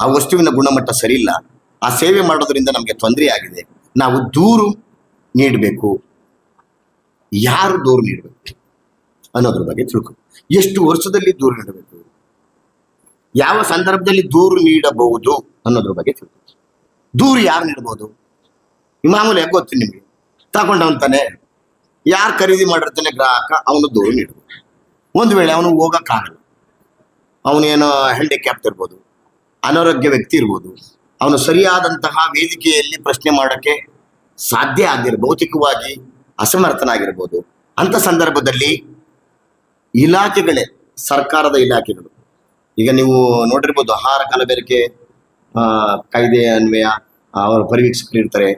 ಆ ವಸ್ತುವಿನ ಗುಣಮಟ್ಟ ಸರಿಯಿಲ್ಲ. ಆ ಸೇವೆ ಮಾಡೋದ್ರಿಂದ ನಮಗೆ ತೊಂದರೆ ಆಗಿದೆ. ನಾವು ದೂರು ನೀಡಬೇಕು. ಯಾರು ದೂರು ನೀಡಬೇಕು ಅನ್ನೋದ್ರ ಬಗ್ಗೆ ತಿಳ್ಕೊ. ಎಷ್ಟು ವರ್ಷದಲ್ಲಿ ದೂರು ನೀಡಬೇಕು? ಯಾವ ಸಂದರ್ಭದಲ್ಲಿ ದೂರು ನೀಡಬಹುದು ಅನ್ನೋದ್ರ ಬಗ್ಗೆ ತಿಳ್ಕೊ. ದೂರು ಯಾರು ನೀಡಬಹುದು ಮಾಮೂಲಿ ಯಾಕೆ ಗೊತ್ತು ನಿಮಗೆ? ತಗೊಂಡವಂತಾನೆ ಯಾರು ಖರೀದಿ ಮಾಡಿರ್ತಾನೆ ಗ್ರಾಹಕ, ಅವನು ದೂರು ನೀಡಬಹುದು ಒಂದು ವೇಳೆ ಅವನು ಹೋಗಕ್ಕಾಗಲ್ಲ. ಅವನೇನೋ ಹ್ಯಾಂಡಿಕ್ಯಾಪ್ ಇರ್ಬೋದು. ಅನಾರೋಗ್ಯ ವ್ಯಕ್ತಿ ಇರ್ಬೋದು. ಅವನು ಸರಿಯಾದಂತಹ ವೇದಿಕೆಯಲ್ಲಿ ಪ್ರಶ್ನೆ ಮಾಡೋಕ್ಕೆ ಸಾಧ್ಯ ಆಗಿರ್ ಭೌತಿಕವಾಗಿ ಅಸಮರ್ಥನಾಗಿರ್ಬೋದು. ಅಂತ ಸಂದರ್ಭದಲ್ಲಿ ಇಲಾಖೆಗಳೇ, ಸರ್ಕಾರದ ಇಲಾಖೆಗಳು. ಈಗ ನೀವು ನೋಡಿರ್ಬೋದು, ಆಹಾರ ಕಲಬೆರಕೆ ಕಾಯ್ದೆ ಅನ್ವಯ ಅವರು ಪರಿವೀಕ್ಷಕರು ಇರ್ತಾರೆ.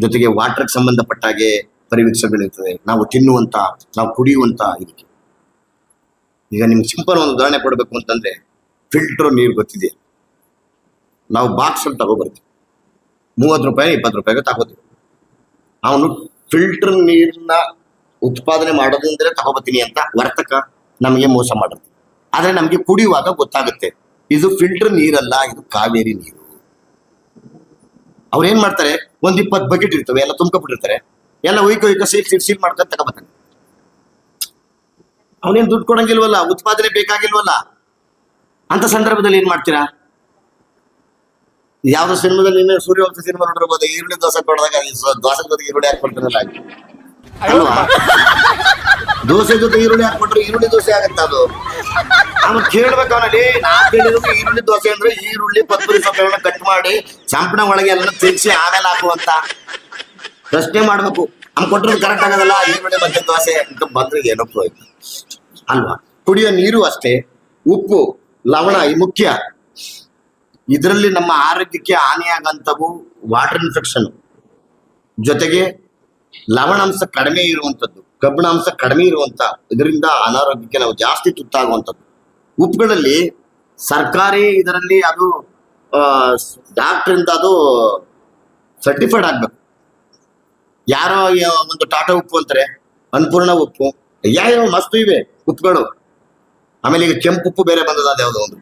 ಜೊತೆಗೆ ವಾಟರ್ಗೆ ಸಂಬಂಧಪಟ್ಟ ಹಾಗೆ ಪರಿವೀಕ್ಷಕಗಳಿರ್ತದೆ ನಾವು ತಿನ್ನುವಂತ ನಾವು ಕುಡಿಯುವಂತ ಇದಕ್ಕೆ. ಈಗ ನಿಮ್ಗೆ ಸಿಂಪಲ್ ಒಂದು ಉದಾಹರಣೆ ಕೊಡಬೇಕು ಅಂತಂದ್ರೆ, ಫಿಲ್ಟರ್ ನೀರು ಗೊತ್ತಿದೆ. ನಾವು ಬಾಕ್ಸ್ ಅಲ್ಲಿ ತಗೊಬರ್ತೀವಿ. ಮೂವತ್ತು ರೂಪಾಯಿ, ಇಪ್ಪತ್ತು ರೂಪಾಯಿಗೆ ತಗೋತೀವಿ. ಅವನು ಫಿಲ್ಟರ್ ನೀರನ್ನ ಉತ್ಪಾದನೆ ಮಾಡೋದ್ರಿಂದಲೇ ತಗೋಬತ್ತೀನಿ ಅಂತ ವರ್ತಕ ನಮಗೆ ಮೋಸ ಮಾಡಿರ್ತೀವಿ ಆದ್ರೆ ನಮಗೆ ಕುಡಿಯುವಾಗ ಗೊತ್ತಾಗುತ್ತೆ, ಇದು ಫಿಲ್ಟರ್ ನೀರಲ್ಲ, ಇದು ಕಾವೇರಿ ನೀರು. ಅವ್ರು ಏನ್ ಮಾಡ್ತಾರೆ, ಒಂದ್ ಇಪ್ಪತ್ತು ಬಕೆಟ್ ಇರ್ತವೆ, ಎಲ್ಲ ತುಂಬ್ಕೊಬಿಟ್ಟಿರ್ತಾರೆ ಎಲ್ಲ ಒಯ್ಕೊ ಒಯ್ಕೊ ಸೀಲ್ ಸೀಲ್ ಸೀಲ್ ಮಾಡ್ಕೊಂಡು ತಗೋಬರ್ತಾನೆ ಅವನೇನ್ ದುಡ್ಡು ಕೊಡಂಗಿಲ್ವಲ್ಲ, ಉತ್ಪಾದನೆ ಬೇಕಾಗಿಲ್ವಲ್ಲ? ಅಂತ ಸಂದರ್ಭದಲ್ಲಿ ಏನ್ ಮಾಡ್ತೀರಾ? ಯಾವ್ದೋ ಸಿನಿಮಾದಲ್ಲಿ ನೀನು ಸೂರ್ಯವಂಶ ಸಿನಿಮಾ ನೋಡಿರ್ಬೋದು ಈರುಳ್ಳಿ ದೋಸೆ ಕೊಡದಾಗ ದೋಸೆ ಜೊತೆ ಈರುಳ್ಳಿ ಹಾಕ್ಬಿಡ್ತಾರಲ್ಲ ಅಲ್ವಾ? ದೋಸೆ ಜೊತೆ ಈರುಳ್ಳಿ ಹಾಕ್ಬಿಟ್ರೆ ಈರುಳ್ಳಿ ದೋಸೆ ಆಗತ್ತ ಅದು. ನಾನು ಕೇಳ್ಬೇಕು ಅವನಲ್ಲಿ ನಾ ಕೇಳಿದ್ರು ಈರುಳ್ಳಿ ದೋಸೆ ಅಂದ್ರೆ ಈರುಳ್ಳಿ ಪತ್ರಿ ಸೊಪ್ಪೆಗಳನ್ನ ಕಟ್ ಮಾಡಿ ಚಂಪಣ ಒಳಗೆ ಎಲ್ಲ ತಿರ್ಸಿ ಆಮೇಲೆ ಹಾಕುವಂತ ಪ್ರಶ್ನೆ ಮಾಡ್ಬೇಕು. ಅವ್ನು ಕೊಟ್ಟರು ಕರೆಕ್ಟ್ ಆಗೋದಲ್ಲ ಈರುಳ್ಳಿ ಮತ್ತೆ ದೋಸೆ ಅಂತ ಬಂದ್ರೆ ಏನಪ್ಪ ಅಲ್ವಾ? ಕುಡಿಯೋ ನೀರು ಅಷ್ಟೇ ಉಪ್ಪು ಲವಣ ಈ ಮುಖ್ಯ. ಇದರಲ್ಲಿ ನಮ್ಮ ಆರೋಗ್ಯಕ್ಕೆ ಹಾನಿಯಾಗಂಥವು ವಾಟರ್ ಇನ್ಫೆಕ್ಷನ್ ಜೊತೆಗೆ ಲವಣಾಂಶ ಕಡಿಮೆ ಇರುವಂಥದ್ದು, ಕಬ್ಬಿಣಾಂಶ ಕಡಿಮೆ ಇರುವಂತ ಇದರಿಂದ ಅನಾರೋಗ್ಯಕ್ಕೆ ನಾವು ಜಾಸ್ತಿ ತುತ್ತಾಗುವಂಥದ್ದು. ಉಪ್ಪುಗಳಲ್ಲಿ ಸರ್ಕಾರಿ ಇದರಲ್ಲಿ ಅದು ಡಾಕ್ಟ್ರಿಂದ ಅದು ಸರ್ಟಿಫೈಡ್ ಆಗ್ಬೇಕು. ಯಾರೋ ಒಂದು ಟಾಟಾ ಉಪ್ಪು ಅಂತಾರೆ ಅನ್ಪೂರ್ಣ ಉಪ್ಪು ಯಾವ ಮಸ್ತು ಇವೆ ಉಪ್ಪುಗಳು. ಆಮೇಲೆ ಈಗ ಕೆಂಪು ಉಪ್ಪು ಬೇರೆ ಬಂದದ ಅದ್ಯಾವುದೋ ಒಂದು.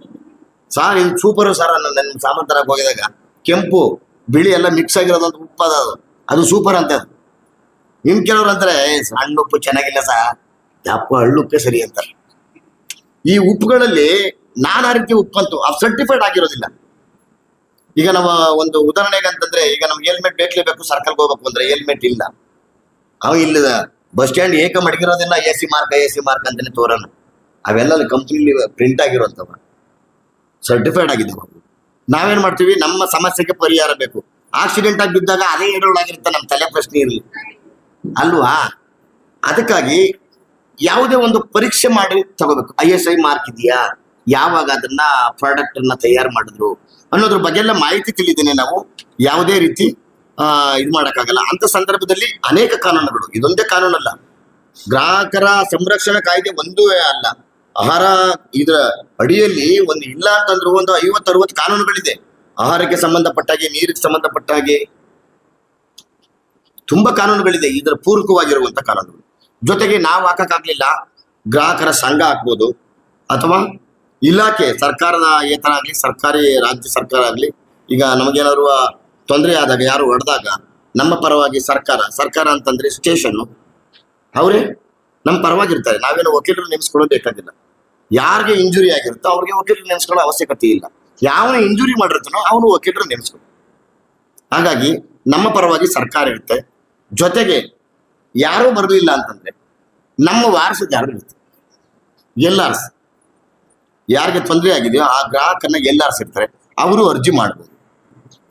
ಸಾರ್ ಇದು ಸೂಪರ್ ಸರ್ ನನ್ನ ಸಾಮಾನು ತರಕ್ ಹೋಗಿದಾಗ. ಕೆಂಪು ಬಿಳಿ ಎಲ್ಲ ಮಿಕ್ಸ್ ಆಗಿರೋದು ಉಪ್ಪು ಅದ. ಅದು ಸೂಪರ್ ಅಂತ ಅದು. ನಿಮ್ ಕೆಲವ್ರು ಅಂದ್ರೆ "ಏ, ಸಣ್ಣ ಉಪ್ಪು ಚೆನ್ನಾಗಿಲ್ಲ ಸಾ ದಪ್ಪ ಹಳ್ಳುಪ್ಪೆ ಸರಿ ಅಂತಾರೆ. ಈ ಉಪ್ಪುಗಳಲ್ಲಿ ನಾನಾ ರೀತಿ ಉಪ್ಪಂತು ಅದು ಸರ್ಟಿಫೈಡ್ ಆಗಿರೋದಿಲ್ಲ. ಈಗ ನಾವು ಒಂದು ಉದಾಹರಣೆಗೆ ಅಂತಂದ್ರೆ ಈಗ ನಮ್ಗೆ ಹೆಲ್ಮೆಟ್ ಬೇಕಲೇಬೇಕು ಸರ್ಕಲ್ಗೆ ಹೋಗ್ಬೇಕು ಅಂದ್ರೆ ಹೆಲ್ಮೆಟ್ ಇಲ್ಲ. ಅವ ಇಲ್ಲ ಬಸ್ ಸ್ಟ್ಯಾಂಡ್ ಏಕ ಮಡಗಿರೋದಿಲ್ಲ A C mark A C mark ಅಂತಾನೆ ತೋರೋಣ ಅವೆಲ್ಲ ಕಂಪ್ನಿಲಿ ಪ್ರಿಂಟ್ ಆಗಿರುವಂತವ ಸರ್ಟಿಫೈಡ್ ಆಗಿದ್ದಾವೆ. ನಾವೇನ್ ಮಾಡ್ತೀವಿ? ನಮ್ಮ ಸಮಸ್ಯೆಗೆ ಪರಿಹಾರ ಬೇಕು. ಆಕ್ಸಿಡೆಂಟ್ ಆಗಿ ಬಿದ್ದಾಗ ಅದೇ ಆಗಿರುತ್ತೆ ನಮ್ಮ ತಲೆ ಪ್ರಶ್ನೆ ಇರಲಿ. ಅಲ್ವಾ? ಅದಕ್ಕಾಗಿ ಯಾವುದೇ ಒಂದು ಪರೀಕ್ಷೆ ಮಾಡಿ ತಗೋಬೇಕು. ಐ ಎಸ್ ಐ ಮಾರ್ಕ್ ಇದೆಯಾ? ಯಾವಾಗ ಅದನ್ನ ಪ್ರಾಡಕ್ಟ್ ಅನ್ನ ತಯಾರು ಮಾಡಿದ್ರು? ಅನ್ನೋದ್ರ ಬಗ್ಗೆ ಎಲ್ಲ ಮಾಹಿತಿ ತಿಳಿದೇನೆ ನಾವು. ಯಾವುದೇ ರೀತಿ ಇದು ಮಾಡೋಕ್ಕಾಗಲ್ಲ. ಅಂತ ಸಂದರ್ಭದಲ್ಲಿ ಅನೇಕ ಕಾನೂನುಗಳು. ಇದೊಂದೇ ಕಾನೂನಲ್ಲ. ಗ್ರಾಹಕರ ಸಂರಕ್ಷಣಾ ಕಾಯ್ದೆ ಒಂದೂ ಅಲ್ಲ. ಆಹಾರ ಇದರ ಅಡಿಯಲ್ಲಿ ಒಂದು ಇಲ್ಲ ಅಂತಂದ್ರು ಒಂದು ಐವತ್ತು, ಅರವತ್ತು ಕಾನೂನುಗಳಿದೆ. ಆಹಾರಕ್ಕೆ ಸಂಬಂಧಪಟ್ಟಾಗೆ, ನೀರಿಗೆ ಸಂಬಂಧಪಟ್ಟ ಹಾಗೆ ತುಂಬಾ ಕಾನೂನುಗಳಿದೆ. ಇದರ ಪೂರಕವಾಗಿರುವಂತ ಕಾನೂನುಗಳು. ಜೊತೆಗೆ ನಾವು ಹಾಕಕ್ಕಾಗ್ಲಿಲ್ಲ. ಗ್ರಾಹಕರ ಸಂಘ ಹಾಕ್ಬೋದು ಅಥವಾ ಇಲಾಖೆ, ಸರ್ಕಾರದ ಏತರ ಆಗ್ಲಿ ಸರ್ಕಾರಿ, ರಾಜ್ಯ ಸರ್ಕಾರ ಆಗ್ಲಿ, ಈಗ ನಮಗೇನಾದ್ರು ತೊಂದರೆ ಆದಾಗ, ಯಾರು ಹೊಡೆದಾಗ, ನಮ್ಮ ಪರವಾಗಿ ಸರ್ಕಾರ ಸರ್ಕಾರ ಅಂತಂದ್ರೆ ಸ್ಟೇಷನ್ ಅವರೇ? ನಮ್ಮ ಪರವಾಗಿರ್ತಾರೆ. ನಾವೇನು ವಕೀಲರು ನೇಮಿಸ್ಕೊಳ್ಳೋದು ಬೇಕಾಗಿಲ್ಲ. ಯಾರಿಗೆ ಇಂಜುರಿ ಆಗಿರುತ್ತೋ ಅವ್ರಿಗೆ ವಕೀಲರು ನೇಮಿಸ್ಕೊಳ್ಳೋ ಅವಶ್ಯಕತೆ ಇಲ್ಲ. ಯಾವನ ಇಂಜುರಿ ಮಾಡಿರ್ತಾನೋ ಅವನು ವಕೀಲರು ನೇಮಿಸ್ಕೊಳ್ಳೋ ಹಾಗಾಗಿ ನಮ್ಮ ಪರವಾಗಿ ಸರ್ಕಾರ ಇರುತ್ತೆ. ಜೊತೆಗೆ ಯಾರೂ ಬರಲಿಲ್ಲ ಅಂತಂದ್ರೆ ನಮ್ಮ ವಾರಸದಾರರು ಇರುತ್ತೆ? ಎಲ್ ಆರ್ಸ್ ಯಾರಿಗೆ ತೊಂದರೆ ಆಗಿದೆಯೋ ಆ ಗ್ರಾಹಕನ ಎಲ್ ಆರ್ಸ್ ಇರ್ತಾರೆ. ಅವರು ಅರ್ಜಿ ಮಾಡ್ಬೋದು.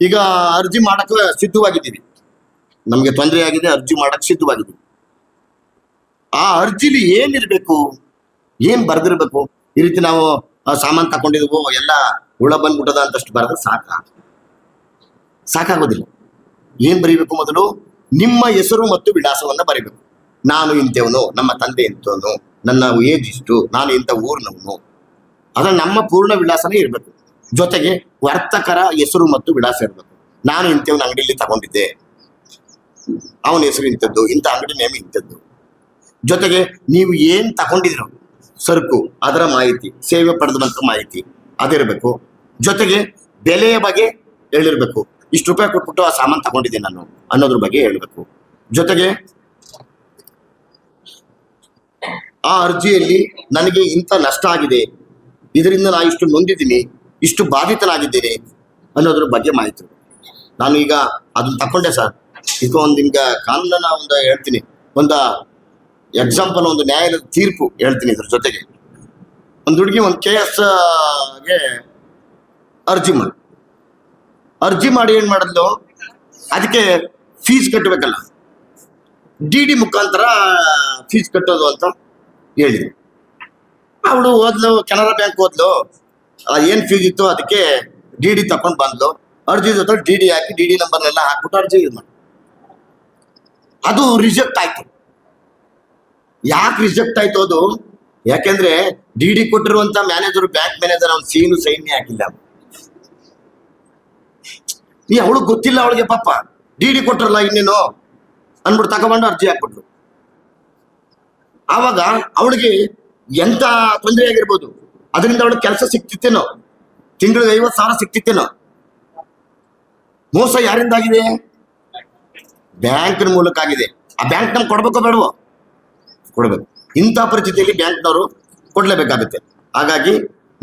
ಈಗ ಅರ್ಜಿ ಮಾಡಕ್ಕೆ ಸಿದ್ಧವಾಗಿದ್ದೀವಿ. ನಮಗೆ ತೊಂದರೆ ಆಗಿದೆ, ಅರ್ಜಿ ಮಾಡಕ್ಕೆ ಸಿದ್ಧವಾಗಿದ್ದೀವಿ. ಆ ಅರ್ಜಿಲಿ ಏನಿರ್ಬೇಕು, ಏನ್ ಬರ್ದಿರ್ಬೇಕು, ಈ ರೀತಿ ನಾವು ಸಾಮಾನ್ ತಕೊಂಡಿದ್ವು ಎಲ್ಲ ಹುಳ ಬಂದ್ಬಿಟ್ಟದ ಅಂತಷ್ಟು ಬರೆದ್ರೆ ಸಾಕ ಸಾಕಾಗೋದಿಲ್ಲ. ಏನ್ ಬರೀಬೇಕು ಮೊದಲು? ನಿಮ್ಮ ಹೆಸರು ಮತ್ತು ವಿಳಾಸವನ್ನ ಬರೀಬೇಕು. ನಾನು ಇಂಥವನು, ನಮ್ಮ ತಂದೆ ಇಂಥವನು, ನನ್ನ ಏಜ್ ಇಷ್ಟು, ನಾನು ಇಂಥ ಊರಿನವನು. ಅದ್ರ ನಮ್ಮ ಪೂರ್ಣ ವಿಳಾಸನೇ ಇರಬೇಕು. ಜೊತೆಗೆ ವರ್ತಕರ ಹೆಸರು ಮತ್ತು ವಿಳಾಸ ಇರಬೇಕು. ನಾನು ಇಂಥವನ ಅಂಗಡಿಯಲ್ಲಿ ತಗೊಂಡಿದ್ದೆ. ಅವನ ಹೆಸರು ಇಂಥದ್ದು, ಇಂಥ ಅಂಗಡಿ ನೇಮ್ ಇಂಥದ್ದು. ಜೊತೆಗೆ ನೀವು ಏನ್ ತಗೊಂಡಿದ್ರು ಸರಕು, ಅದರ ಮಾಹಿತಿ, ಸೇವೆ ಪಡೆದಂತ ಮಾಹಿತಿ ಅದಿರಬೇಕು. ಜೊತೆಗೆ ಬೆಲೆಯ ಬಗ್ಗೆ ಹೇಳಿರ್ಬೇಕು. ಇಷ್ಟು ರೂಪಾಯಿ ಕೊಟ್ಬಿಟ್ಟು ಆ ಸಾಮಾನು ತಗೊಂಡಿದ್ದೀನಿ ನಾನು ಅನ್ನೋದ್ರ ಬಗ್ಗೆ ಹೇಳಬೇಕು. ಜೊತೆಗೆ ಆ ಅರ್ಜಿಯಲ್ಲಿ ನನಗೆ ಇಂಥ ನಷ್ಟ ಆಗಿದೆ. ಇದರಿಂದ ನಾನು ಇಷ್ಟು ನೊಂದಿದ್ದೀನಿ, ಇಷ್ಟು ಬಾಧಿತನಾಗಿದ್ದೀನಿ ಅನ್ನೋದ್ರ ಬಗ್ಗೆ ಮಾಹಿತಿ ನಾನು ಈಗ ಅದನ್ನ ತಕೊಂಡೆ ಸರ್. ಇದು ಒಂದು ನಿಮ್ಗೆ ಕಾನೂನನ್ನ ಒಂದು ಹೇಳ್ತೀನಿ. ಒಂದು ಎಕ್ಸಾಂಪಲ್ ಒಂದು ನ್ಯಾಯಾಲಯದ ತೀರ್ಪು ಹೇಳ್ತೀನಿ ಇದ್ರ ಜೊತೆಗೆ. ಒಂದು ಹುಡುಗಿ ಒಂದು ಕೆ ಎಸ್ಗೆ ಅರ್ಜಿ ಮಾಡಿ. ಅರ್ಜಿ ಮಾಡಿ ಏನ್ ಮಾಡಿದ್ಲು? ಅದಕ್ಕೆ ಫೀಸ್ ಕಟ್ಟಬೇಕಲ್ಲ ಡಿ ಡಿ ಮುಖಾಂತರ ಫೀಸ್ ಕಟ್ಟೋದು ಅಂತ ಹೇಳಿದ್ರು ಅವಳು ಓದ್ಲು, ಕೆನರಾ ಬ್ಯಾಂಕ್ ಓದ್ಲು. ಏನ್ ಫೀಸ್ ಇತ್ತು ಅದಕ್ಕೆ ಡಿ ಡಿ ತಕೊಂಡ್ ಬಂದ್ಲು. ಅರ್ಜಿ ಜೊತೆ ಡಿ ಡಿ ಹಾಕಿ ಡಿ ಡಿ ನಂಬರ್ನೆಲ್ಲ ಹಾಕ್ಬಿಟ್ಟು ಅರ್ಜಿ ಇದು ಮಾಡಿ. ಅದು ರಿಜೆಕ್ಟ್ ಆಯ್ತು. ಯಾಕೆ ರಿಜೆಕ್ಟ್ ಆಯ್ತು ಅದು? ಯಾಕೆಂದ್ರೆ ಡಿ ಡಿ ಕೊಟ್ಟಿರುವಂತ ಮ್ಯಾನೇಜರ್ ಬ್ಯಾಂಕ್ ಮ್ಯಾನೇಜರ್ ಅವ್ನ ಸೀನು ಸೈನ್ಯ ಹಾಕಿಲ್ಲ. ಈ ಅವಳು ಗೊತ್ತಿಲ್ಲ ಅವಳಿಗೆ ಪಾಪ. ಡಿ ಡಿ ಕೊಟ್ಟರಲ್ಲ ಇನ್ನೇನು? ಅಂದ್ಬಿಟ್ಟು ತಗೊಂಡು ಅರ್ಜಿ ಹಾಕ್ಬಿಟ್ರು. ಆವಾಗ ಅವಳಿಗೆ ಎಂತ ತೊಂದರೆ ಆಗಿರ್ಬೋದು? ಅದರಿಂದ ಅವಳಿಗೆ ಕೆಲಸ ಸಿಕ್ತಿತ್ತೇನೋ? ತಿಂಗಳಿಗೆ ಐವತ್ತು ಸಾವಿರ ಸಿಕ್ತಿತ್ತೇನೋ? ಮೋಸ ಯಾರಿಂದ ಆಗಿದೆ ಬ್ಯಾಂಕಿನ ಮೂಲಕ ಆಗಿದೆ ಆ ಬ್ಯಾಂಕ್ ನಮ್ಗೆ ಕೊಡ್ಬೇಕೋ ಬೇಡವೋ? ಕೊಡ್ಬೇಕು. ಇಂಥ ಪರಿಸ್ಥಿತಿಯಲ್ಲಿ ಬ್ಯಾಂಕ್ನವರು ಕೊಡಲೇಬೇಕಾಗುತ್ತೆ. ಹಾಗಾಗಿ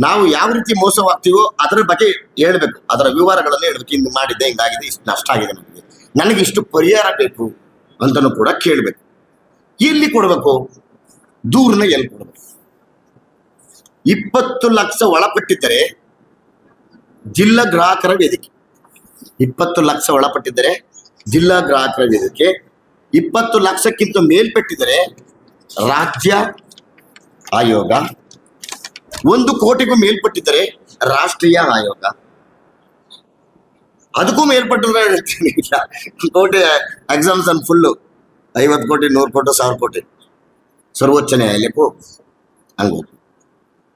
ನಾವು ಯಾವ ರೀತಿ ಮೋಸವಾಗ್ತೀವೋ ಅದರ ಬಗ್ಗೆ ಹೇಳ್ಬೇಕು. ಅದರ ವಿವರಗಳನ್ನು ಹೇಳ್ಬೇಕು. ಹಿಂಗೆ ಮಾಡಿದ್ದೆ, ಹಿಂಗಾಗಿದೆ, ಇಷ್ಟು ನಷ್ಟ ಆಗಿದೆ ನನಗೆ ನನಗೆ ಇಷ್ಟು ಪರಿಹಾರ ಬೇಕು ಅಂತಲೂ ಕೂಡ ಕೇಳಬೇಕು. ಎಲ್ಲಿ ಕೊಡಬೇಕು? ದೂರನ್ನ ಎಲ್ಲಿ ಕೊಡಬೇಕು? ಇಪ್ಪತ್ತು ಲಕ್ಷ ಒಳಪಟ್ಟಿದ್ದರೆ ಜಿಲ್ಲಾ ಗ್ರಾಹಕರ ವೇದಿಕೆ. ಇಪ್ಪತ್ತು ಲಕ್ಷ ಒಳಪಟ್ಟಿದ್ದರೆ ಜಿಲ್ಲಾ ಗ್ರಾಹಕರ ವೇದಿಕೆ. ಇಪ್ಪತ್ತು ಲಕ್ಷಕ್ಕಿಂತ ಮೇಲ್ಪಟ್ಟಿದ್ದರೆ ರಾಜ್ಯ ಆಯೋಗ. ಒಂದು ಕೋಟಿಗೂ ಮೇಲ್ಪಟ್ಟಿದ್ದರೆ ರಾಷ್ಟ್ರೀಯ ಆಯೋಗ. ಅದಕ್ಕೂ ಮೇಲ್ಪಟ್ಟಿದ್ರೆ ಕೋಟಿ ಎಕ್ಸಾಮ್ಸ್ ಅನ್ ಫುಲ್ಲು ಐವತ್ತು ಕೋಟಿ, ನೂರು ಕೋಟಿ, ಸಾವಿರ ಕೋಟಿ. ಸರ್ವೋಚ್ಚ ನ್ಯಾಯಾಲಯಕ್ಕೂ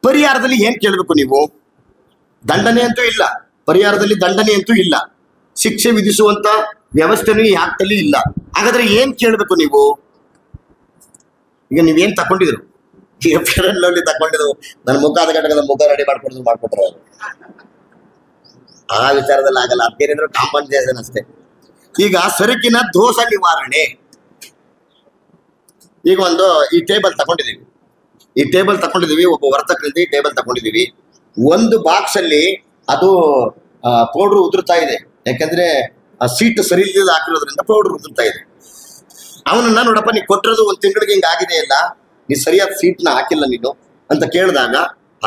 ಪರಿಹಾರದಲ್ಲಿ ಏನ್ ಕೇಳಬೇಕು ನೀವು? ದಂಡನೆ ಅಂತೂ ಇಲ್ಲ. ಪರಿಹಾರದಲ್ಲಿ ದಂಡನೆ ಅಂತೂ ಇಲ್ಲ. ಶಿಕ್ಷೆ ವಿಧಿಸುವಂತ ವ್ಯವಸ್ಥೆನೂ ಈ ಆಕ್ಟಲ್ಲಿ ಇಲ್ಲ. ಹಾಗಾದ್ರೆ ಏನ್ ಕೇಳಬೇಕು ನೀವು? ಈಗ ನೀವೇನ್ ತಕೊಂಡಿದ್ರು? ಈಗ ಫೆರನ್ಲವ್ಲಿ ತಕೊಂಡಿದ್ರು ನನ್ನ ಮುಖ ಆದ ಘಟಕದ ಮುಖ ರೆಡಿ ಮಾಡ್ಕೊಡಿದ್ರು ಮಾಡ್ಕೊಟ್ರೆ. ಆ ವಿಚಾರದಲ್ಲಿ ಆಗಲ್ಲ. ಅದೇನಿದ್ರು ಕಾಂಪನ್ಸೇಷನ್ ಅಷ್ಟೇ. ಈಗ ಸರಕಿನ ದೋಷ ನಿವಾರಣೆ. ಈಗ ಒಂದು ಈ ಟೇಬಲ್ ತಗೊಂಡಿದೀವಿ ಈ ಟೇಬಲ್ ತಗೊಂಡಿದೀವಿ ಒಬ್ಬ ವರ್ತಕರಿಂದ ಈ ಟೇಬಲ್ ತಗೊಂಡಿದೀವಿ ಒಂದು ಬಾಕ್ಸ್ ಅಲ್ಲಿ ಅದು ಪೌಡ್ರ್ ಉದುರ್ತಾ ಇದೆ. ಯಾಕಂದ್ರೆ, ಆ ಸೀಟ್ ಸರಿ ಹಾಕಿರೋದ್ರಿಂದ ಪೌಡ್ರ್ ಉದುರ್ತಾ ಇದೆ. ಅವನನ್ನ ನೋಡಪ್ಪ, ನೀ ಕೊಟ್ಟಿರೋದು ಒಂದು ತಿಂಗಳಿಗೆ ಹಿಂಗ ಆಗಿದೆ ಇಲ್ಲ ನೀ ಸರಿಯಾದ ಸೀಟ್ನ ಹಾಕಿಲ್ಲ ನೀನು ಅಂತ ಕೇಳಿದಾಗ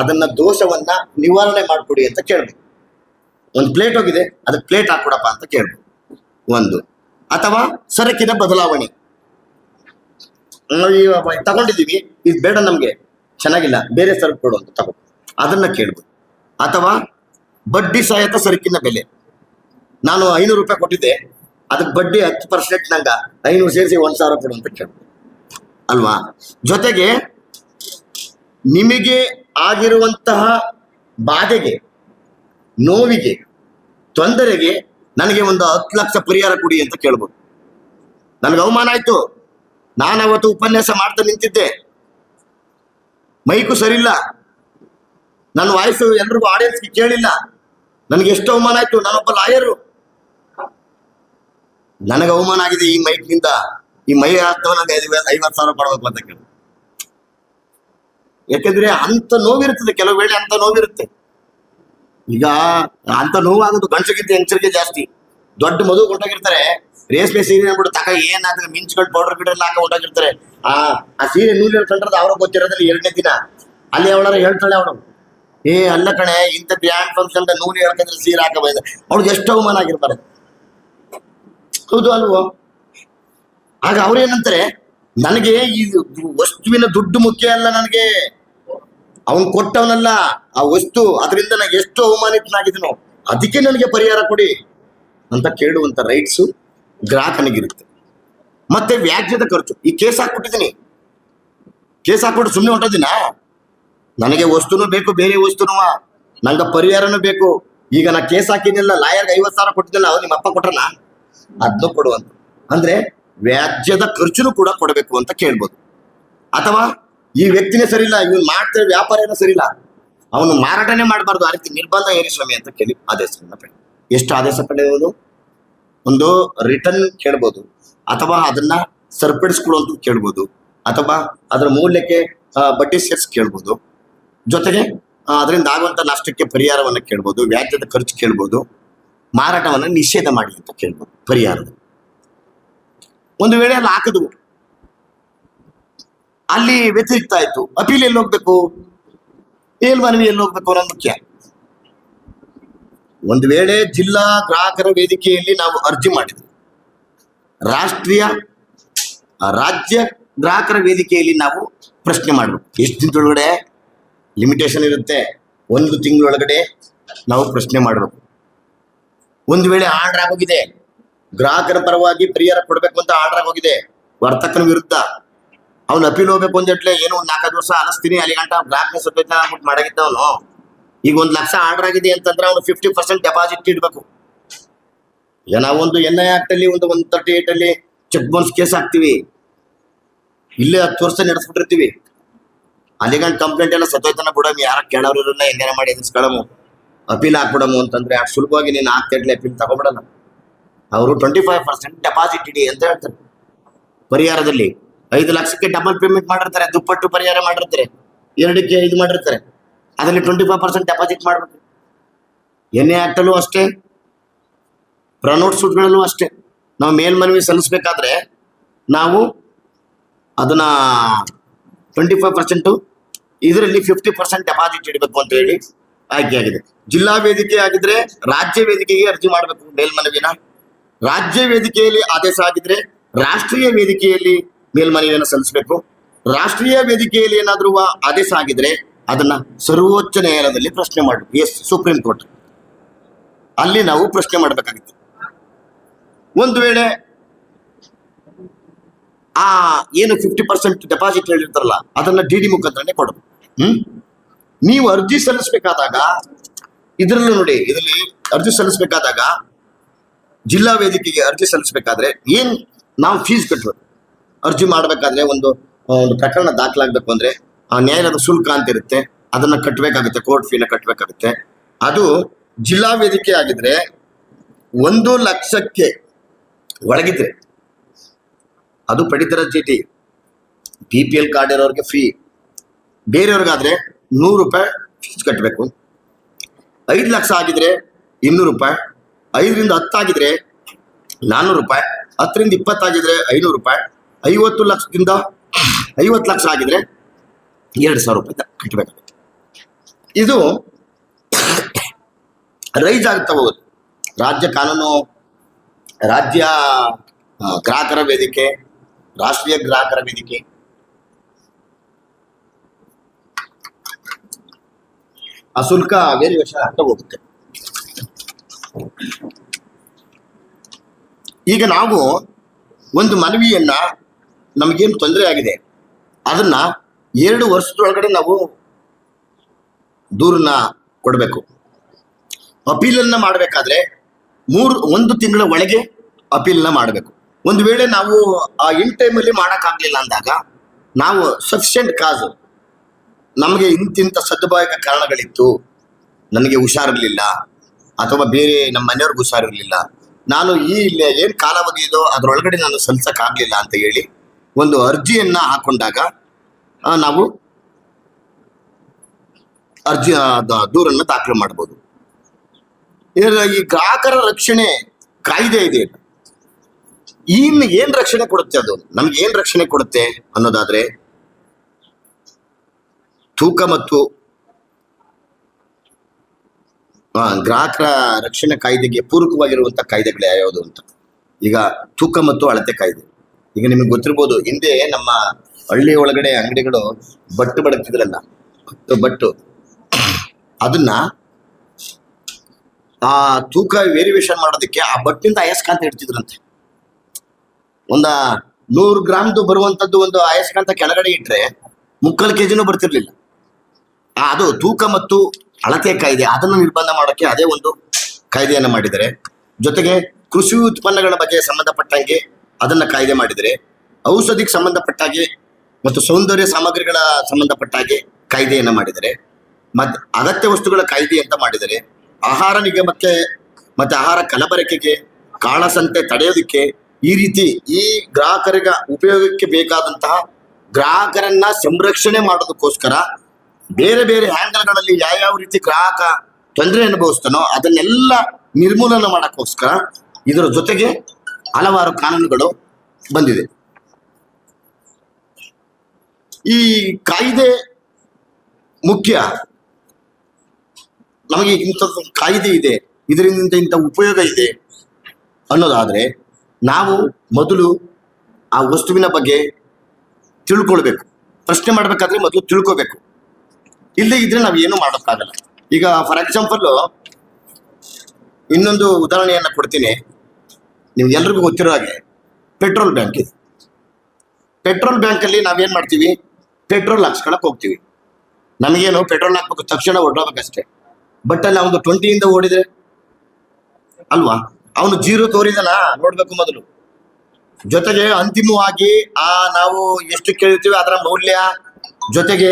ಅದನ್ನ ದೋಷವನ್ನ ನಿವಾರಣೆ ಮಾಡ್ಕೊಡಿ ಅಂತ ಕೇಳಬೇಕು. ಒಂದು ಪ್ಲೇಟ್ ಹೋಗಿದೆ ಅದಕ್ಕೆ ಪ್ಲೇಟ್ ಹಾಕೊಡಪ್ಪ ಅಂತ ಕೇಳ್ಬೇಕು. ಒಂದು. ಅಥವಾ ಸರಕಿನ ಬದಲಾವಣೆ. ತಗೊಂಡಿದ್ದೀವಿ, ಇದು ಬೇಡ ನಮ್ಗೆ, ಚೆನ್ನಾಗಿಲ್ಲ, ಬೇರೆ ಸರಕು ಕೊಡು ಅಂತ ತಗೋ. ಅದನ್ನ ಕೇಳ್ಬೋದು ಅಥವಾ ಬಡ್ಡಿ ಸಹಾಯತ ಸರಕಿನ ಬೆಲೆ. ನಾನು ಐನೂರು ರೂಪಾಯಿ ಕೊಟ್ಟಿದ್ದೆ ಅದಕ್ಕೆ ಬಡ್ಡಿ ಹತ್ತು ಪರ್ಸೆಂಟ್ ನಂಗ. ಐನೂರು ಸೇರಿಸಿ ಒಂದ್ ಸಾವಿರ ಕೊಡು ಅಂತ ಕೇಳ ಅಲ್ವಾ? ಜೊತೆಗೆ ನಿಮಗೆ ಆಗಿರುವಂತಹ ಬಾಧೆಗೆ, ನೋವಿಗೆ, ತೊಂದರೆಗೆ ನನಗೆ ಒಂದು ಹತ್ತು ಲಕ್ಷ ಪರಿಹಾರ ಕೊಡಿ ಅಂತ ಕೇಳ್ಬೋದು. ನನಗೆ ಅವಮಾನ ಆಯ್ತು. ನಾನು ಅವತ್ತು ಉಪನ್ಯಾಸ ಮಾಡ್ತಾ ನಿಂತಿದ್ದೆ. ಮೈಕು ಸರಿಯಿಲ್ಲ. ನನ್ನ ವಾಯ್ಸು ಎಲ್ರಿಗೂ ಆಡಿಯನ್ಸ್ಗೆ ಕೇಳಿಲ್ಲ. ನನಗೆ ಎಷ್ಟು ಅವಮಾನ ಆಯ್ತು? ನಾನೊಬ್ಬ ಲಾಯರು ನನಗೆ ಅವಮಾನ ಆಗಿದೆ ಈ ಮೈಕ್ನಿಂದ ಈ ಮೈ ಆಗ್ತವ ನನಗೆ ಐವತ್ತು ಸಾವಿರ ಕೊಡ್ಬೇಕು ಅಂತ ಕೇಳಿ. ಯಾಕಂದ್ರೆ ಅಂತ ನೋವಿರುತ್ತದೆ, ಕೆಲವು ವೇಳೆ ಅಂತ ನೋವಿರುತ್ತೆ. ಈಗ ಅಂತ ನೋವಾಗೋದು ಗಂಡಸಗಿಂತ ಹೆಂಗಸರಿಗೆ ಜಾಸ್ತಿ. ದೊಡ್ಡ ಮಧು ಕೊಟ್ಟಾಗಿರ್ತಾರೆ. ರೇಷ್ಮೆ ಸೀರೆ ಅಂದ್ಬಿಟ್ಟು ತಕ ಏನಾದ್ರೆ ಮಿಂಚ್ಗಳು ಪೌಡರ್ ಗಿಡ ಹಾಕ ಹೊಂಟೋಗಿರ್ತಾರೆ ಆ ಆ ಸೀರೆ ನೂಲು ಹೇಳ್ಕೊಂಡ್ರೆ ಅವ್ರ ಗೊತ್ತಿರೋದಿಲ್ಲ ಎರಡನೇ ದಿನ. ಅಲ್ಲಿ ಅವಳರ ಹೇಳ್ತಾಳೆ ಅವಳು. ಏ, ಅಲ್ಲ ಕಣೆ, ಇಂಥ ಗ್ರ್ಯಾಂಡ್ ಫಂಕ್ಷನ್ ನೂಲು ಹೇಳ್ಕೊಂಡ್ರೆ ಸೀರೆ ಹಾಕಬಹುದು ಅವ್ಳಿಗೆ ಎಷ್ಟು ಅವಮಾನ ಆಗಿರ್ತಾರೆ. ಹೌದು, ಅಲ್ವೋ? ಆಗ ಅವ್ರೇನಂತಾರೆ ನನಗೆ ಈ ವಸ್ತುವಿನ ದುಡ್ಡು ಮುಖ್ಯ ಅಲ್ಲ ನನಗೆ. ಅವನ್ ಕೊಟ್ಟವನಲ್ಲ, ಆ ವಸ್ತು, ಅದರಿಂದ ನನಗೆ ಎಷ್ಟು ಅವಮಾನಿತನಾಗಿದ್ದೀನೋ. ಅದಕ್ಕೆ ನನಗೆ ಪರಿಹಾರ ಕೊಡಿ ಅಂತ ಕೇಳುವಂತ ರೈಟ್ಸು ಗ್ರಾಹಕನಿಗಿರುತ್ತೆ. ಮತ್ತೆ ವ್ಯಾಜ್ಯದ ಖರ್ಚು. ಈ ಕೇಸ್ ಹಾಕ್ಬಿಟ್ಟಿದ್ದೀನಿ. ಕೇಸ್ ಹಾಕ್ಬಿಟ್ಟು ಸುಮ್ಮನೆ ಹೊಂಟದಿನ? ನನಗೆ ವಸ್ತುನೂ ಬೇಕು, ಬೇರೆ ವಸ್ತುನು. ನಂಗೆ ಪರಿಹಾರನೂ ಬೇಕು. ಈಗ ನಾ ಕೇಸ್ ಹಾಕಿದ್ನಲ್ಲ, ಲಾಯರ್ಗೆ ಐವತ್ತು ಸಾವಿರ ಕೊಟ್ಟಿದ್ದಲ್ಲ, ಅವ್ರು ನಿಮ್ಮ ಅಪ್ಪ ಕೊಟ್ರನ ಅದನ್ನು ಕೊಡುವಂತ. ಅಂದ್ರೆ ವ್ಯಾಜ್ಯದ ಖರ್ಚುನು ಕೂಡ ಕೊಡಬೇಕು ಅಂತ ಕೇಳ್ಬೋದು. ಅಥವಾ ಈ ವ್ಯಕ್ತಿನೇ ಸರಿಯಿಲ್ಲ, ಇವನು ಮಾಡ್ತಿರೋ ವ್ಯಾಪಾರ ಏನೋ ಸರಿಯಿಲ್ಲ, ಅವನು ಮಾರಾಟನೇ ಮಾಡಬಾರ್ದು, ಆ ರೀತಿ ನಿರ್ಬಂಧ ಏರಿ ಸ್ವಾಮಿ ಅಂತ ಕೇಳಿ ಆದೇಶವನ್ನು ಪಡೆ ಎಷ್ಟು ಆದೇಶ ಪಡೆಯುವುದು? ಒಂದು ರಿಟರ್ನ್ ಕೇಳ್ಬೋದು, ಅಥವಾ ಅದನ್ನ ಸರಿಪಡಿಸ್ಕೊಡುವಂತ ಕೇಳ್ಬೋದು, ಅಥವಾ ಅದರ ಮೌಲ್ಯಕ್ಕೆ ಬಡ್ಡಿ ಸೇರ್ಸ್ ಕೇಳ್ಬೋದು. ಜೊತೆಗೆ ಅದರಿಂದ ಆಗುವಂತ ನಷ್ಟಕ್ಕೆ ಪರಿಹಾರವನ್ನು ಕೇಳ್ಬೋದು, ವ್ಯಾಜ್ಯದ ಖರ್ಚು ಕೇಳ್ಬೋದು. ಮಾರಾಟವನ್ನು ನಿಷೇಧ ಮಾಡಿ ಅಂತ ಕೇಳ್ಬೋದು ಪರಿಹಾರದ ಒಂದು ವೇಳೆ ಅಲ್ಲಿ ಹಾಕದು, ಅಲ್ಲಿ ವ್ಯತಿರಿಕ್ತ ಆಯ್ತು, ಅಪೀಲ್ ಎಲ್ಲಿ ಹೋಗ್ಬೇಕು? ಮೇಲ್ಮನವಿ ಎಲ್ಲಿ ಹೋಗ್ಬೇಕು ಅನ್ನೋದು ಮುಖ್ಯ. ಒಂದು ವೇಳೆ ಜಿಲ್ಲಾ ಗ್ರಾಹಕರ ವೇದಿಕೆಯಲ್ಲಿ ನಾವು ಅರ್ಜಿ ಮಾಡಿದ್ವಿ, ರಾಷ್ಟ್ರೀಯ, ರಾಜ್ಯ ಗ್ರಾಹಕರ ವೇದಿಕೆಯಲ್ಲಿ ನಾವು ಪ್ರಶ್ನೆ ಮಾಡಬೇಕು ಎಷ್ಟು ದಿನದೊಳಗಡೆ? ಲಿಮಿಟೇಷನ್ ಇರುತ್ತೆ. ಒಂದು ತಿಂಗಳೊಳಗಡೆ ನಾವು ಪ್ರಶ್ನೆ ಮಾಡಬೇಕು ಒಂದು ವೇಳೆ ಆರ್ಡರ್ ಆಗೋಗಿದೆ, ಗ್ರಾಹಕರ ಪರವಾಗಿ ಪರಿಹಾರ ಕೊಡಬೇಕು ಅಂತ ಆರ್ಡರ್ ಆಗೋಗಿದೆ, ವರ್ತಕನ ವಿರುದ್ಧ ಅವ್ನು ಅಪೀಲ್ ಹೋಗ್ಬೇಕು ಅಂದಿಟ್ಲೆ ಏನು ಒಂದು ನಾಲ್ಕೈದು ವರ್ಷ ಅನಿಸ್ತೀನಿ, ಅಲ್ಲಿ ಗಂಟ ಗ್ರಾಹಕನ ಸ್ವಲ್ಪ ಅಂದ್ಬಿಟ್ಟು ಮಾಡಾಗಿದ್ದವನು. ಈಗ ಒಂದು ಲಕ್ಷ ಆರ್ಡರ್ ಆಗಿದೆ ಅಂತಂದ್ರೆ ಅವನು ಫಿಫ್ಟಿ ಪರ್ಸೆಂಟ್ ಡೆಪಾಸಿಟ್ ಇಡಬೇಕು. ಈಗ ನಾವು ಒಂದು ಎನ್ ಐ ಆಕ್ಟ್ ಅಲ್ಲಿ ಒಂದು ಒನ್ ತರ್ಟಿ ಏಟ್ ಅಲ್ಲಿ ಚೆಕ್ ಬೌನ್ಸ್ ಕೇಸ್ ಹಾಕ್ತಿವಿ. ಇಲ್ಲೇ ಹತ್ತು ವರ್ಷ ನಡೆಸ್ಬಿಟ್ಟಿರ್ತೀವಿ. ಅಲ್ಲಿಗಂಟ್ ಕಂಪ್ಲೇಂಟ್ ಎಲ್ಲ ಸತ್ತೋಯ್ತಾನ ಬಿಡಮ್, ಯಾರ ಕೇಳೋರು ಇರಲ್ಲ ಹೆಂಗಾರ ಮಾಡಿ ಎದುರಿಸ್ಕೊಳಮು ಅಪೀಲ್ ಹಾಕ್ಬಿಡಮು ಅಂತಂದ್ರೆ, ಅಷ್ಟು ಸುಲಭವಾಗಿ ನೀನು ಹಾಕ್ತಿಡ್ಲಿ ಅಪೀಲ್ ತಗೊಬಿಡಲ್ಲ. ಅವರು ಟ್ವೆಂಟಿ ಫೈವ್ ಪರ್ಸೆಂಟ್ ಡೆಪಾಸಿಟ್ ಇಡಿ ಅಂತ ಹೇಳ್ತಾರೆ. ಪರಿಹಾರದಲ್ಲಿ ಐದು ಲಕ್ಷಕ್ಕೆ ಡಬಲ್ ಪೇಮೆಂಟ್ ಮಾಡಿರ್ತಾರೆ, ದುಪ್ಪಟ್ಟು ಪರಿಹಾರ ಮಾಡಿರ್ತಾರೆ, ಎರಡಕ್ಕೆ ಇದು ಮಾಡಿರ್ತಾರೆ. ಅದರಲ್ಲಿ ಟ್ವೆಂಟಿ ಫೈವ್ ಪರ್ಸೆಂಟ್ ಡೆಪಾಸಿಟ್ ಮಾಡಬೇಕು. ಎನ್ ಎ ಅಷ್ಟೇ ಪ್ರನೋಟ್ ಸೂಟ್ಗಳಲ್ಲೂ ಅಷ್ಟೇ. ನಾವು ಮೇಲ್ಮನವಿ ಸಲ್ಲಿಸ್ಬೇಕಾದ್ರೆ ನಾವು ಅದನ್ನ ಟ್ವೆಂಟಿ ಫೈವ್ ಪರ್ಸೆಂಟು ಇದರಲ್ಲಿ ಫಿಫ್ಟಿ ಪರ್ಸೆಂಟ್ ಡೆಪಾಸಿಟ್ ಇಡಬೇಕು ಅಂತ ಹೇಳಿ. ಆಯ್ಕೆಯಾಗಿದೆ ಜಿಲ್ಲಾ ವೇದಿಕೆ ಆಗಿದ್ರೆ ರಾಜ್ಯ ವೇದಿಕೆಗೆ ಅರ್ಜಿ ಮಾಡಬೇಕು, ಮೇಲ್ಮನವಿನ. ರಾಜ್ಯ ವೇದಿಕೆಯಲ್ಲಿ ಆದೇಶ ಆಗಿದ್ರೆ ರಾಷ್ಟ್ರೀಯ ವೇದಿಕೆಯಲ್ಲಿ ಮೇಲ್ಮನವಿಯನ್ನು ಸಲ್ಲಿಸಬೇಕು. ರಾಷ್ಟ್ರೀಯ ವೇದಿಕೆಯಲ್ಲಿ ಏನಾದರೂ ಆದೇಶ ಆಗಿದ್ರೆ ಅದನ್ನ ಸರ್ವೋಚ್ಚ ನ್ಯಾಯಾಲಯದಲ್ಲಿ ಪ್ರಶ್ನೆ ಮಾಡಬೇಕು. ಎಸ್ ಸುಪ್ರೀಂ ಕೋರ್ಟ್ ಅಲ್ಲಿ ನಾವು ಪ್ರಶ್ನೆ ಮಾಡಬೇಕಾಗಿತ್ತು. ಒಂದು ವೇಳೆ ಆ, ಏನು ಫಿಫ್ಟಿ ಪರ್ಸೆಂಟ್ ಡೆಪಾಸಿಟ್ ಹೇಳಿರ್ತಾರಲ್ಲ, ಅದನ್ನ ಡಿ ಡಿ ಮುಖಾಂತರನೇ ಕೊಡಬೇಕು ಹ್ಮ್? ನೀವು ಅರ್ಜಿ ಸಲ್ಲಿಸಬೇಕಾದಾಗ, ಇದರಲ್ಲೂ ನೋಡಿ, ಇದರಲ್ಲಿ ಅರ್ಜಿ ಸಲ್ಲಿಸಬೇಕಾದಾಗ, ಜಿಲ್ಲಾ ವೇದಿಕೆಗೆ ಅರ್ಜಿ ಸಲ್ಲಿಸಬೇಕಾದ್ರೆ ಏನ್ ನಾವು ಫೀಸ್ ಕಟ್ಟಬೇಕು ಅರ್ಜಿ ಮಾಡಬೇಕಾದ್ರೆ ಒಂದು ಒಂದು ಪ್ರಕರಣ ದಾಖಲಾಗಬೇಕು ಅಂದ್ರೆ ಆ ನ್ಯಾಯಾಲಯದ ಶುಲ್ಕ ಅಂತ ಇರುತ್ತೆ. ಅದನ್ನ ಕಟ್ಟಬೇಕಾಗುತ್ತೆ ಕೋರ್ಟ್ ಫೀನ ಕಟ್ಟಬೇಕಾಗುತ್ತೆ ಅದು ಜಿಲ್ಲಾ ವೇದಿಕೆ ಆಗಿದ್ರೆ ಒಂದು ಲಕ್ಷಕ್ಕೆ ಒಳಗಿದ್ರೆ, ಅದು ಪಡಿತರ ಚೀಟಿ ಬಿ ಪಿ ಎಲ್ ಕಾರ್ಡ್ ಇರೋರಿಗೆ ಫ್ರೀ ಬೇರೆಯವ್ರಿಗಾದ್ರೆ ನೂರು ರೂಪಾಯಿ ಫೀಸ್ ಕಟ್ಟಬೇಕು ಐದು ಲಕ್ಷ ಆಗಿದ್ರೆ ಇನ್ನೂರು ರೂಪಾಯಿ, ಐದರಿಂದ ಹತ್ತಾಗಿದ್ರೆ ನಾನ್ನೂರು ರೂಪಾಯಿ, ಹತ್ತರಿಂದ ಇಪ್ಪತ್ತಾಗಿದ್ರೆ ಐನೂರು ರೂಪಾಯಿ, ಐವತ್ತು ಲಕ್ಷದಿಂದ ಐವತ್ತು ಲಕ್ಷ ಆಗಿದ್ರೆ ಎರಡು ಸಾವಿರ ರೂಪಾಯಿ ಕಟ್ಟಬೇಕಾಗುತ್ತೆ ಇದು ರೈಸ್ ಆಗ್ತಾ ಹೋಗುತ್ತೆ ರಾಜ್ಯ ಕಾನೂನು, ರಾಜ್ಯ ಗ್ರಾಹಕರ ವೇದಿಕೆ, ರಾಷ್ಟ್ರೀಯ ಗ್ರಾಹಕರ ವೇದಿಕೆ ಆ ಶುಲ್ಕ ವೇರಿಯೇಷನ್ ಆಗ್ತಾ ಹೋಗುತ್ತೆ. ಈಗ ನಾವು ಒಂದು ಮನವಿಯನ್ನ ನಮಗೇನು ತೊಂದರೆ ಆಗಿದೆ, ಅದನ್ನ ಎರಡು ವರ್ಷದೊಳಗಡೆ ನಾವು ದೂರನ್ನ ಕೊಡಬೇಕು. ಅಪೀಲನ್ನ ಮಾಡಬೇಕಾದ್ರೆ ಮೂರು, ಒಂದು ತಿಂಗಳ ಒಳಗೆ ಅಪೀಲನ್ನ ಮಾಡಬೇಕು. ಒಂದು ವೇಳೆ ನಾವು ಆ ಇನ್ ಟೈಮಲ್ಲಿ ಮಾಡೋಕ್ಕಾಗಲಿಲ್ಲ ಅಂದಾಗ ನಾವು ಸಫಿಷಿಯಂಟ್ ಕಾಸು ನಮಗೆ ಇಂತಿಂಥ ಸದ್ಭಾವಿಕ ಕಾರಣಗಳಿತ್ತು. ನನಗೆ ಹುಷಾರಿರ್ಲಿಲ್ಲ. ಅಥವಾ ಬೇರೆ ನಮ್ಮ ಮನೆಯವ್ರಿಗೆ ಹುಷಾರಿರ್ಲಿಲ್ಲ. ನಾನು ಈ ಏನು ಕಾಲಾವಧಿ ಇದೋ ಅದರೊಳಗಡೆ ನಾನು ಸಲ್ಲಿಸಕ್ಕಾಗಲಿಲ್ಲ ಅಂತ ಹೇಳಿ ಒಂದು ಅರ್ಜಿಯನ್ನ ಹಾಕೊಂಡಾಗ ನಾವು ಅರ್ಜಿ ದೂರನ್ನು ದಾಖಲು ಮಾಡ್ಬೋದು. ಈ ಗ್ರಾಹಕರ ರಕ್ಷಣೆ ಕಾಯ್ದೆ ಇದೆ. ಈ ಏನು ರಕ್ಷಣೆ ಕೊಡುತ್ತೆ ಅದು? ನಮ್ಗೆ ಏನು ರಕ್ಷಣೆ ಕೊಡುತ್ತೆ ಅನ್ನೋದಾದ್ರೆ ತೂಕ ಮತ್ತು ಗ್ರಾಹಕರ ರಕ್ಷಣೆ ಕಾಯ್ದೆಗೆ ಪೂರಕವಾಗಿರುವಂತಹ ಕಾಯ್ದೆಗಳು ಯಾವ್ಯಾವುದು ಅಂತ. ಈಗ ತೂಕ ಮತ್ತು ಅಳತೆ ಕಾಯ್ದೆ. ಈಗ ನಿಮಗೆ ಗೊತ್ತಿರ್ಬೋದು, ಹಿಂದೆ ನಮ್ಮ ಹಳ್ಳಿ ಒಳಗಡೆ ಅಂಗಡಿಗಳು ಬಟ್ಟು ಬಡಕ್ತಿದ್ರಲ್ಲ ಬಟ್ಟು. ಅದನ್ನ, ಆ ತೂಕ ವೇರಿಯೇಷನ್ ಮಾಡೋದಕ್ಕೆ ಆ ಬಟ್ಟಿಂದ ಅಯಸ್ಕಾಂತ ಇಡ್ತಿದ್ರಂತೆ. ಒಂದ ನೂರು ಗ್ರಾಮ್ದು ಬರುವಂತದ್ದು ಒಂದು ಅಯಸ್ಕಾಂತ ಕೆಳಗಡೆ ಇಟ್ರೆ ಮುಕ್ಕಾಲು ಕೆಜಿನೂ ಬರ್ತಿರ್ಲಿಲ್ಲ. ಅದು ತೂಕ ಮತ್ತು ಅಳತೆ ಕಾಯ್ದೆ, ಅದನ್ನು ನಿರ್ಬಂಧ ಮಾಡೋಕ್ಕೆ ಅದೇ ಒಂದು ಕಾಯ್ದೆಯನ್ನು ಮಾಡಿದರೆ ಜೊತೆಗೆ ಕೃಷಿ ಉತ್ಪನ್ನಗಳ ಬಗ್ಗೆ ಸಂಬಂಧಪಟ್ಟಂಗೆ ಅದನ್ನು ಕಾಯ್ದೆ ಮಾಡಿದರೆ ಔಷಧಿಗೆ ಸಂಬಂಧಪಟ್ಟಾಗೆ ಮತ್ತು ಸೌಂದರ್ಯ ಸಾಮಗ್ರಿಗಳ ಸಂಬಂಧಪಟ್ಟಾಗೆ ಕಾಯ್ದೆಯನ್ನು ಮಾಡಿದರೆ ಮತ್ತು ಅಗತ್ಯ ವಸ್ತುಗಳ ಕಾಯ್ದೆ ಅಂತ ಮಾಡಿದರೆ ಆಹಾರ ನಿಗಮಕ್ಕೆ ಮತ್ತು ಆಹಾರ ಕಲಬರಕೆಗೆ ಕಾಳಸಂತೆ ತಡೆಯೋದಕ್ಕೆ ಈ ರೀತಿ ಈ ಗ್ರಾಹಕರಿಗೆ ಉಪಯೋಗಕ್ಕೆ ಬೇಕಾದಂತಹ ಗ್ರಾಹಕರನ್ನ ಸಂರಕ್ಷಣೆ ಮಾಡೋದಕ್ಕೋಸ್ಕರ ಬೇರೆ ಬೇರೆ ಹ್ಯಾಂಗಲ್ಗಳಲ್ಲಿ ಯಾವ್ಯಾವ ರೀತಿ ಗ್ರಾಹಕ ತೊಂದರೆ ಅನುಭವಿಸ್ತಾನೋ ಅದನ್ನೆಲ್ಲ ನಿರ್ಮೂಲನೆ ಮಾಡಕ್ಕೋಸ್ಕರ ಇದರ ಜೊತೆಗೆ ಹಲವಾರು ಕಾನೂನುಗಳು ಬಂದಿದೆ. ಈ ಕಾಯ್ದೆ ಮುಖ್ಯ. ನಮಗೆ ಇಂಥದ್ದು ಕಾಯ್ದೆ ಇದೆ, ಇದರಿಂದ ಇಂಥ ಉಪಯೋಗ ಇದೆ ಅನ್ನೋದಾದ್ರೆ ನಾವು ಮೊದಲು ಆ ವಸ್ತುವಿನ ಬಗ್ಗೆ ತಿಳ್ಕೊಳ್ಬೇಕು. ಪ್ರಶ್ನೆ ಮಾಡ್ಬೇಕಾದ್ರೆ ಮೊದಲು ತಿಳ್ಕೊಬೇಕು ಇಲ್ಲದೆ ಇದ್ರೆ ನಾವು ಏನು ಮಾಡೋಕ್ಕಾಗಲ್ಲ ಈಗ ಫಾರ್ ಎಕ್ಸಾಂಪಲ್ ಇನ್ನೊಂದು ಉದಾಹರಣೆಯನ್ನ ಕೊಡ್ತೀನಿ. ನೀವು ಎಲ್ರಿಗೂ ಗೊತ್ತಿರೋ ಹಾಗೆ ಪೆಟ್ರೋಲ್ ಬ್ಯಾಂಕ್ ಇದೆ. ಪೆಟ್ರೋಲ್ ಬ್ಯಾಂಕಲ್ಲಿ ನಾವೇನು ಮಾಡ್ತೀವಿ? ಪೆಟ್ರೋಲ್ ಹಾಕ್ಸ್ಕೊಳಕ್ ಹೋಗ್ತೀವಿ. ನಮಗೇನು ಪೆಟ್ರೋಲ್ ಹಾಕ್ಬೇಕು, ತಕ್ಷಣ ಹೊರಡಬೇಕಷ್ಟೇ ಬಟ್ ಅಲ್ಲಿ ಅವನು ಟ್ವೆಂಟಿಯಿಂದ ಓಡಿದ್ರೆ? ಅಲ್ವಾ? ಅವನು ಜೀರೋ ತೋರಿದನ? ನೋಡ್ಬೇಕು ಮೊದಲು. ಜೊತೆಗೆ ಅಂತಿಮವಾಗಿ ಆ ನಾವು ಎಷ್ಟು ಕೇಳ್ತೀವಿ ಅದರ ಮೌಲ್ಯ? ಜೊತೆಗೆ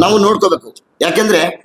ನಾವು ನೋಡ್ಕೋಬೇಕು. ಯಾಕೆಂದ್ರೆ